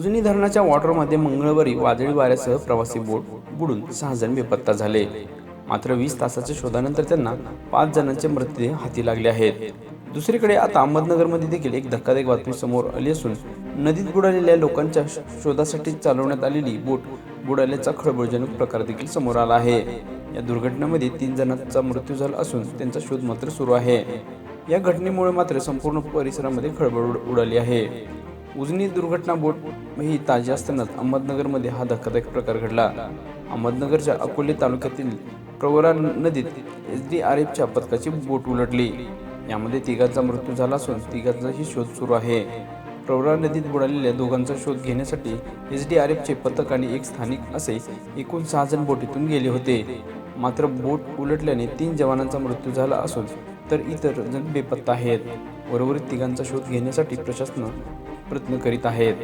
उजनी धरणाच्या वॉटरमध्ये मंगळवारी वादळी वाऱ्यासह प्रवासी बोट बुडून सहा जण बेपत्ता झाले. मात्र वीस तासाच्या शोधानंतर त्यांना पाच जणांचे मृतदेह हाती लागले आहेत. दुसरीकडे आता अहमदनगरमध्ये देखील एक धक्कादायक बातमी समोर आली असून नदीत बुडालेल्या लोकांच्या शोधासाठी चालवण्यात आलेली बोट बुडाल्याचा खळबळजनक प्रकार देखील समोर आला आहे. या दुर्घटनेमध्ये तीन जणांचा मृत्यू झाला असून त्यांचा शोध मात्र सुरू आहे. या घटनेमुळे मात्र संपूर्ण परिसरामध्ये खळबळ उड- उडाली आहे. उजनी दुर्घटना बोट ही ताजी असतानाच अहमदनगरमध्ये हा धक्कादायक प्रकार घडला. अहमदनगरच्या अकोले तालुक्यातील प्रवरा नदीत एस डी आर एफच्या पथकाची बोट उलटली. यामध्ये तिघांचा मृत्यू झाला असून तिघांचाही शोध सुरू आहे. प्रवरा नदीत बुडालेल्या दोघांचा शोध घेण्यासाठी एस डी आर एफचे पथक आणि एक स्थानिक असे एकूण सहा जण बोटीतून गेले होते. मात्र बोट उलटल्याने तीन जवानांचा मृत्यू झाला असून तर इतर जण बेपत्ता आहेत. उर्वरित तिघांचा शोध घेण्यासाठी प्रशासन प्रयत्न करीत आहेत.